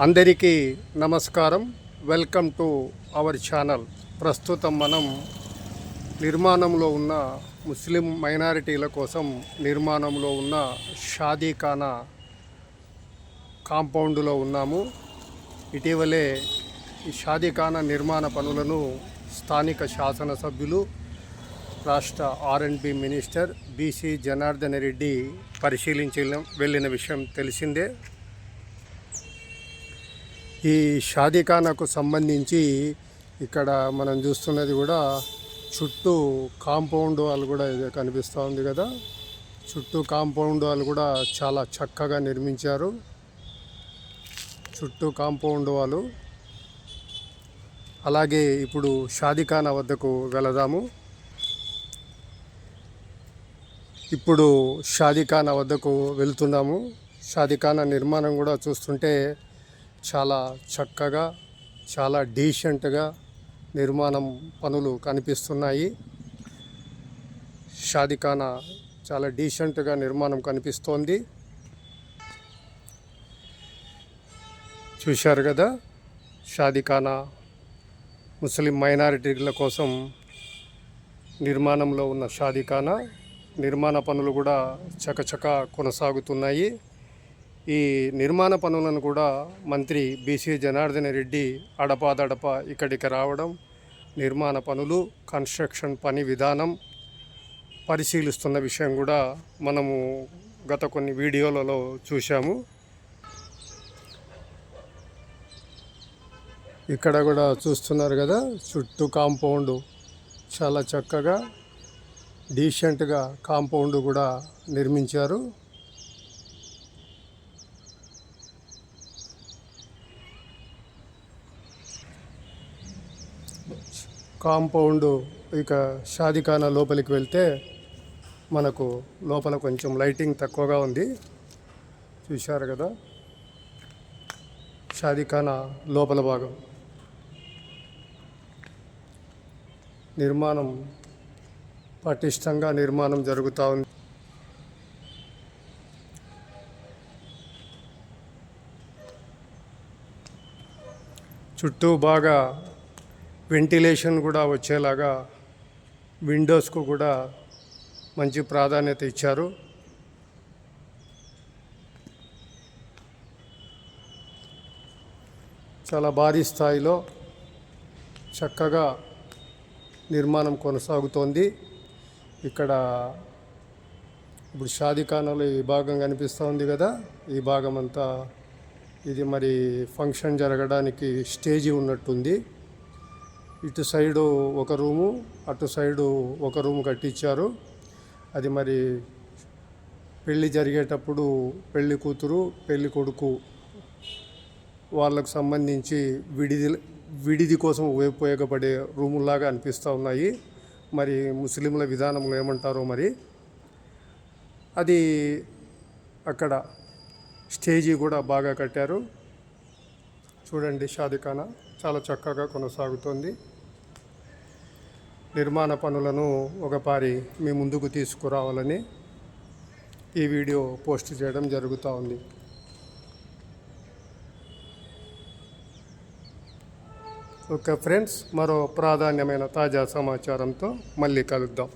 అందరికీ నమస్కారం. Welcome to our channel. ప్రస్తుతం మనం నిర్మాణంలో ఉన్న ముస్లిం మైనారిటీల కోసం నిర్మాణంలో ఉన్న షాదీఖానా కాంపౌండ్లో ఉన్నాము. ఇటీవలే ఈ షాదీఖానా నిర్మాణ పనులను స్థానిక శాసనసభ్యులు రాష్ట్ర ఆర్ఎండ్బి మినిస్టర్ బీసీ జనార్దన్ రెడ్డి పరిశీలించి వెళ్ళిన విషయం తెలిసిందే. ఈ షాదీఖానాకు సంబంధించి ఇక్కడ మనం చూస్తున్నది కూడా చుట్టూ కాంపౌండ్ వాళ్ళు కూడా ఇది కనిపిస్తూ ఉంది కదా. చుట్టూ కాంపౌండ్ వాళ్ళు కూడా చాలా చక్కగా నిర్మించారు. చుట్టూ కాంపౌండ్ వాళ్ళు. అలాగే ఇప్పుడు షాదీఖానా వద్దకు వెళదాము. ఇప్పుడు షాదీఖానా వద్దకు వెళ్తున్నాము. షాదీఖానా నిర్మాణం కూడా చూస్తుంటే చాలా చక్కగా చాలా డీసెంట్గా నిర్మాణం పనులు కనిపిస్తున్నాయి. షాదిఖానా చాలా డీసెంట్గా నిర్మాణం కనిపిస్తోంది. చూశారు కదా షాదిఖానా ముస్లిం మైనారిటీల కోసం నిర్మాణంలో ఉన్న షాదిఖానా నిర్మాణ పనులు కూడా చకచక కొనసాగుతున్నాయి. ఈ నిర్మాణ పనులను కూడా మంత్రి బీసీ జనార్దన్ రెడ్డి అడపాదడప ఇక్కడికి రావడం నిర్మాణ పనులు కన్స్ట్రక్షన్ పని విధానం పరిశీలిస్తున్న విషయం కూడా మనము గత కొన్ని వీడియోలలో చూశాము. ఇక్కడ కూడా చూస్తున్నారు కదా చుట్టూ కాంపౌండ్ చాలా చక్కగా డీసెంట్గా కాంపౌండ్ కూడా నిర్మించారు. కాంపౌండ్ ఇక షాదిఖానా లోపలికి వెళ్తే మనకు లోపల కొంచెం లైటింగ్ తక్కువగా ఉంది. చూశారు కదా? షాదిఖానా లోపల భాగం. నిర్మాణం పటిష్టంగా నిర్మాణం జరుగుతూ ఉంది. చుట్టూ బాగా వెంటిలేషన్ కూడా వచ్చేలాగా విండోస్కు కూడా మంచి ప్రాధాన్యత ఇచ్చారు. చాలా భారీ స్థాయిలో చక్కగా నిర్మాణం కొనసాగుతోంది. ఇక్కడ ఇప్పుడు షాదీఖానాలో ఈ భాగం కనిపిస్తూ ఉంది కదా ఈ భాగం అంతా ఇది మరి ఫంక్షన్ జరగడానికి స్టేజీ ఉన్నట్టుంది. ఇటు సైడు ఒక రూము అటు సైడు ఒక రూము కట్టించారు. అది మరి పెళ్ళి జరిగేటప్పుడు పెళ్ళి కూతురు పెళ్ళి కొడుకు వాళ్ళకు సంబంధించి విడిది విడిది కోసం ఉపయోగపడే రూముల్లాగా అనిపిస్తూ ఉన్నాయి. మరి ముస్లింల విధానంలో ఏమంటారో మరి. అది అక్కడ స్టేజీ కూడా బాగా కట్టారు. చూడండి షాదిఖానా. చాలా చక్కగా కొనసాగుతోంది. నిర్మాణ పనులను ఒకపారి మీ ముందుకు తీసుకురావాలని ఈ వీడియో పోస్ట్ చేయడం జరుగుతూ ఉంది. ఓకే ఫ్రెండ్స్ మరో ప్రాధాన్యమైన తాజా సమాచారంతో మళ్ళీ కలుద్దాం.